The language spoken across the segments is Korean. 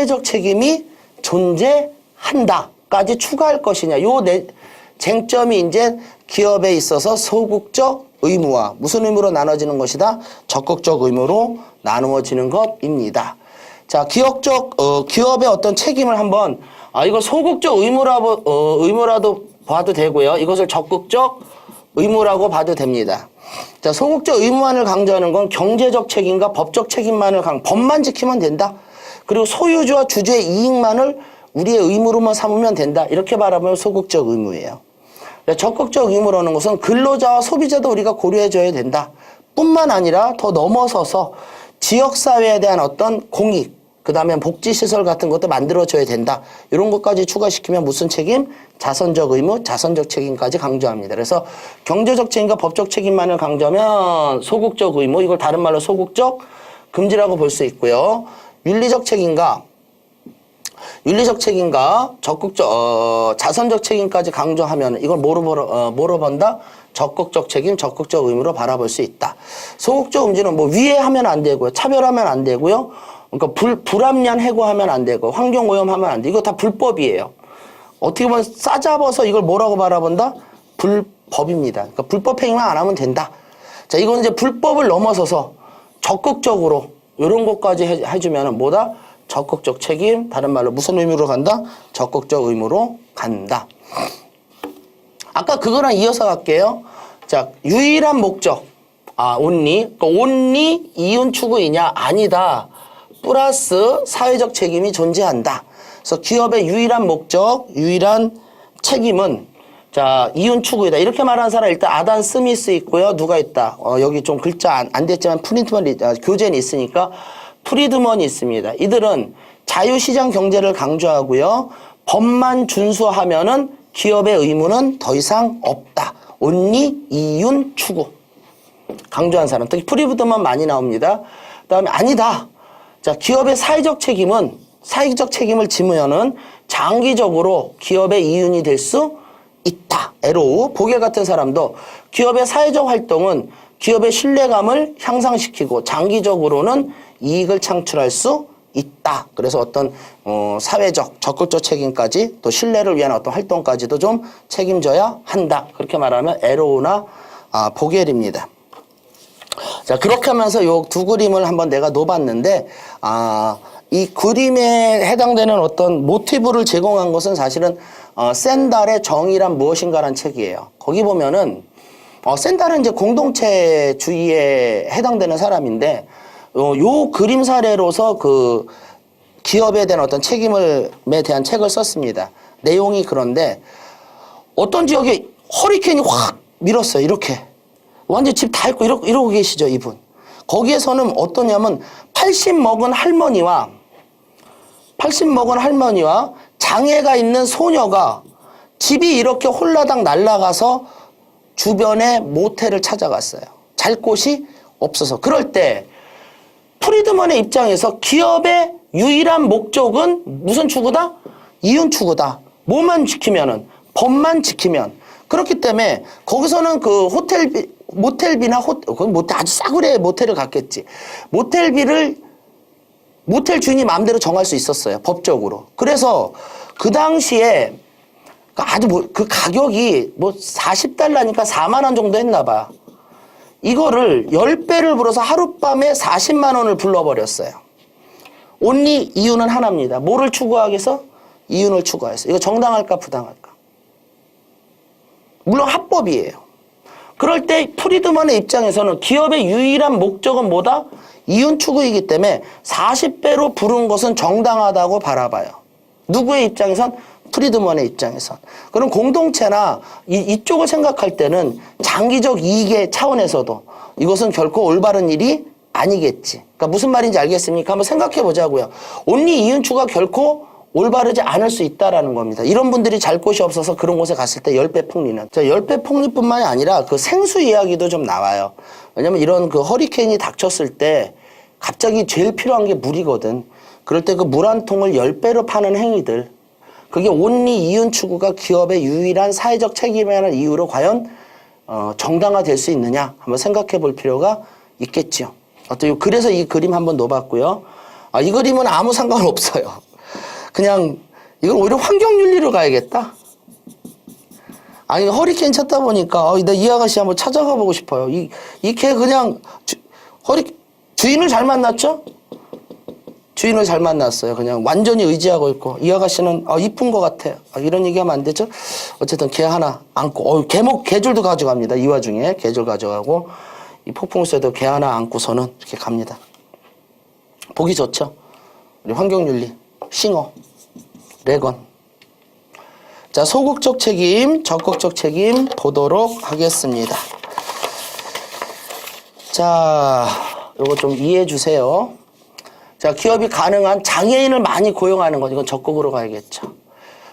사회적 책임이 존재한다까지 추가할 것이냐. 요 내, 쟁점이 이제 기업에 있어서 소극적 의무와 무슨 의무로 나눠지는 것이다? 적극적 의무로 나누어지는 것입니다. 자, 기업적, 어, 기업의 어떤 책임을 한번, 아, 이거 소극적 의무라고, 어, 의무라도 봐도 되고요. 이것을 적극적 의무라고 봐도 됩니다. 자, 소극적 의무만을 강조하는 건 경제적 책임과 법적 책임만을 강, 법만 지키면 된다. 그리고 소유주와 주주의 이익만을 우리의 의무로만 삼으면 된다. 이렇게 바라보면 소극적 의무예요. 그러니까 적극적 의무라는 것은 근로자와 소비자도 우리가 고려해줘야 된다. 뿐만 아니라 더 넘어서서 지역사회에 대한 어떤 공익, 그 다음에 복지시설 같은 것도 만들어줘야 된다. 이런 것까지 추가시키면 무슨 책임? 자선적 의무, 자선적 책임까지 강조합니다. 그래서 경제적 책임과 법적 책임만을 강조하면 소극적 의무, 이걸 다른 말로 소극적 금지라고 볼 수 있고요. 윤리적 책임과 윤리적 책임과 적극적 어, 자선적 책임까지 강조하면 이걸 뭐로 보러, 어, 뭐로 본다? 적극적 책임, 적극적 의무로 바라볼 수 있다. 소극적 음지는 뭐 위해 하면 안 되고요, 차별하면 안 되고요. 그러니까 불 불합리한 해고하면 안 되고 환경 오염하면 안 돼. 이거 다 불법이에요. 어떻게 보면 싸잡아서 이걸 뭐라고 바라본다? 불법입니다. 그러니까 불법 행위만 안 하면 된다. 자, 이건 이제 불법을 넘어서서 적극적으로 이런 것까지 해, 해주면 뭐다? 적극적 책임, 다른 말로 무슨 의무로 간다? 적극적 의무로 간다. 아까 그거랑 이어서 갈게요. 자, 유일한 목적. 아, 온리. 그러니까 온리 이윤 추구이냐? 아니다. 플러스 사회적 책임이 존재한다. 그래서 기업의 유일한 목적, 유일한 책임은 자, 이윤 추구이다. 이렇게 말하는 사람 일단 아단 스미스 있고요. 누가 있다. 어, 여기 좀 글자 안, 안 됐지만 프린트먼, 아, 교재는 있으니까 프리드먼이 있습니다. 이들은 자유시장 경제를 강조하고요. 법만 준수하면은 기업의 의무는 더 이상 없다. 온리 이윤 추구. 강조한 사람. 특히 프리드먼 많이 나옵니다. 그 다음에 아니다. 자, 기업의 사회적 책임은 사회적 책임을 지으면은 장기적으로 기업의 이윤이 될수 있다. 에로우 보겔 같은 사람도 기업의 사회적 활동은 기업의 신뢰감을 향상시키고 장기적으로는 이익을 창출할 수 있다. 그래서 어떤 어, 사회적 적극적 책임까지 또 신뢰를 위한 어떤 활동까지도 좀 책임져야 한다. 그렇게 말하면 에로우나 아, 보겔입니다. 자, 그렇게 하면서 요 두 그림을 한번 내가 놓았는데, 아, 이 그림에 해당되는 어떤 모티브를 제공한 것은 사실은, 어, 샌달의 정의란 무엇인가라는 책이에요. 거기 보면은, 어, 샌달은 이제 공동체 주의에 해당되는 사람인데, 어, 요 그림 사례로서 그 기업에 대한 어떤 책임을에 대한 책을 썼습니다. 내용이 그런데, 어떤 지역에 허리케인이 확 밀었어요. 이렇게. 완전 집 다 있고 이러, 이러고 계시죠, 이분. 거기에서는 어떠냐면 80 먹은 할머니와 80 먹은 할머니와 장애가 있는 소녀가 집이 이렇게 홀라당 날아가서 주변에 모텔을 찾아갔어요. 잘 곳이 없어서. 그럴 때 프리드먼의 입장에서 기업의 유일한 목적은 무슨 추구다? 이윤 추구다. 뭐만 지키면은 법만 지키면 그렇기 때문에 거기서는 그 호텔비 모텔비나 호 그건 모텔 아주 싸구려 모텔을 갔겠지. 모텔비를 모텔 주인이 마음대로 정할 수 있었어요. 법적으로. 그래서 그 당시에 아주 뭐 그 가격이 뭐 40달러니까 4만 원 정도 했나 봐. 이거를 10배를 불어서 하룻밤에 40만 원을 불러버렸어요. 온리 이유는 하나입니다. 뭐를 추구하기 위해서? 이윤을 추구해서. 이거 정당할까 부당할까? 물론 합법이에요. 그럴 때 프리드먼의 입장에서는 기업의 유일한 목적은 뭐다? 이윤 추구이기 때문에 40배로 부른 것은 정당하다고 바라봐요. 누구의 입장에선? 프리드먼의 입장에선. 그럼 공동체나 이, 이쪽을 생각할 때는 장기적 이익의 차원에서도 이것은 결코 올바른 일이 아니겠지. 그러니까 무슨 말인지 알겠습니까? 한번 생각해 보자고요. 온리 이윤 추가 결코 올바르지 않을 수 있다라는 겁니다. 이런 분들이 잘 곳이 없어서 그런 곳에 갔을 때 열배 폭리는. 자, 열배 폭리뿐만이 아니라 그 생수 이야기도 좀 나와요. 왜냐면 이런 그 허리케인이 닥쳤을 때 갑자기 제일 필요한 게 물이거든. 그럴 때 그 물 한 통을 열 배로 파는 행위들. 그게 온리 이윤 추구가 기업의 유일한 사회적 책임이라는 이유로 과연 어, 정당화될 수 있느냐 한번 생각해 볼 필요가 있겠지요. 어때요? 그래서 이 그림 한번 놓아봤고요. 아, 이 그림은 아무 상관없어요. 그냥 이건 오히려 환경윤리로 가야겠다. 아니 허리케인 찾다 보니까 어, 나이 아가씨 한번 찾아가 보고 싶어요. 이 이 개 그냥 주, 허리 주인을 잘 만났죠? 주인을 잘 만났어요. 그냥 완전히 의지하고 있고 이 아가씨는 어, 이쁜 것 같아. 아, 이런 얘기하면 안 되죠. 어쨌든 개 하나 안고 어, 개목 개줄도 가져갑니다. 이 와중에 개줄 가져가고 이 폭풍수에도 개 하나 안고서는 이렇게 갑니다. 보기 좋죠. 우리 환경윤리 싱어 레건 자, 소극적 책임, 적극적 책임 보도록 하겠습니다. 자, 요거 좀 이해해 주세요. 자, 기업이 가능한 장애인을 많이 고용하는 건 이건 적극으로 가야겠죠.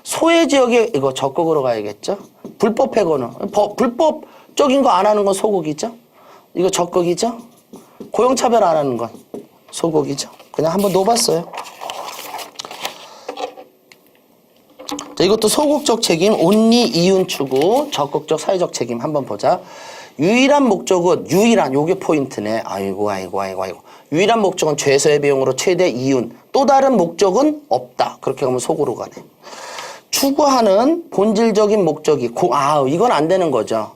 소외 지역에 이거 적극으로 가야겠죠. 불법 해고는 버- 불법적인 거 안 하는 건 소극이죠. 이거 적극이죠. 고용 차별 안 하는 건 소극이죠. 그냥 한번 놓봤어요. 이것도 소극적 책임, 온리 이윤 추구, 적극적 사회적 책임 한번 보자. 유일한 목적은 유일한 요게 포인트네. 아이고 아이고 아이고 아이고. 유일한 목적은 죄서의 비용으로 최대 이윤. 또 다른 목적은 없다. 그렇게 하면 속으로 가네. 추구하는 본질적인 목적이 고, 아 이건 안 되는 거죠.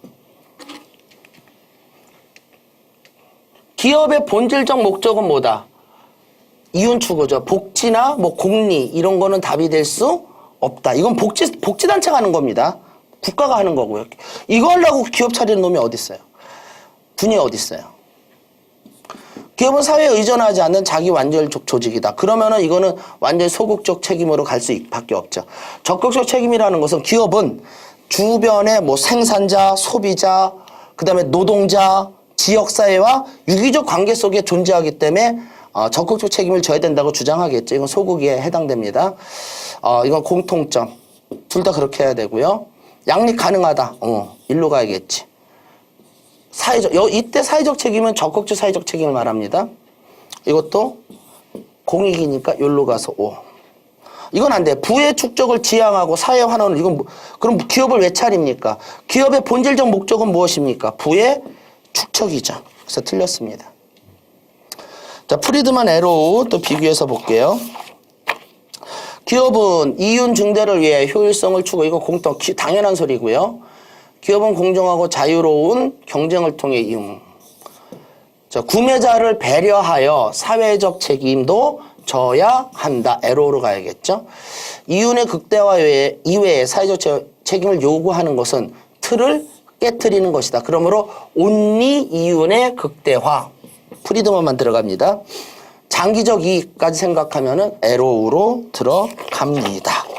기업의 본질적 목적은 뭐다? 이윤 추구죠. 복지나 뭐 공리 이런 거는 답이 될 수 없다. 이건 복지 복지 단체가 하는 겁니다. 국가가 하는 거고요. 이거 하려고 기업 차리는 놈이 어디 있어요? 군이 어디 있어요? 기업은 사회에 의존하지 않는 자기 완전적 조직이다. 그러면은 이거는 완전 소극적 책임으로 갈 수밖에 없죠. 적극적 책임이라는 것은 기업은 주변의 뭐 생산자, 소비자, 그다음에 노동자, 지역 사회와 유기적 관계 속에 존재하기 때문에 어, 적극적 책임을 져야 된다고 주장하겠죠. 이건 소극에 해당됩니다. 어, 이건 공통점. 둘 다 그렇게 해야 되고요. 양립 가능하다. 어, 일로 가야겠지. 사회적, 여, 이때 사회적 책임은 적극적 사회적 책임을 말합니다. 이것도 공익이니까 여기로 가서 오. 이건 안 돼. 부의 축적을 지향하고 사회 환원을 이건 뭐- 그럼 기업을 왜 차립니까? 기업의 본질적 목적은 무엇입니까? 부의 축적이죠. 그래서 틀렸습니다. 자, 프리드만 에로우 또 비교해서 볼게요. 기업은 이윤 증대를 위해 효율성을 추구 이거 공통 기- 당연한 소리고요. 기업은 공정하고 자유로운 경쟁을 통해 이용. 자, 구매자를 배려하여 사회적 책임도 져야 한다. 에로로 가야겠죠. 이윤의 극대화 외에, 이외에 사회적 체- 책임을 요구하는 것은 틀을 깨뜨리는 것이다. 그러므로 온리 이윤의 극대화. 프리드먼만 들어갑니다. 장기적 이익까지 생각하면은 에로우로 들어갑니다.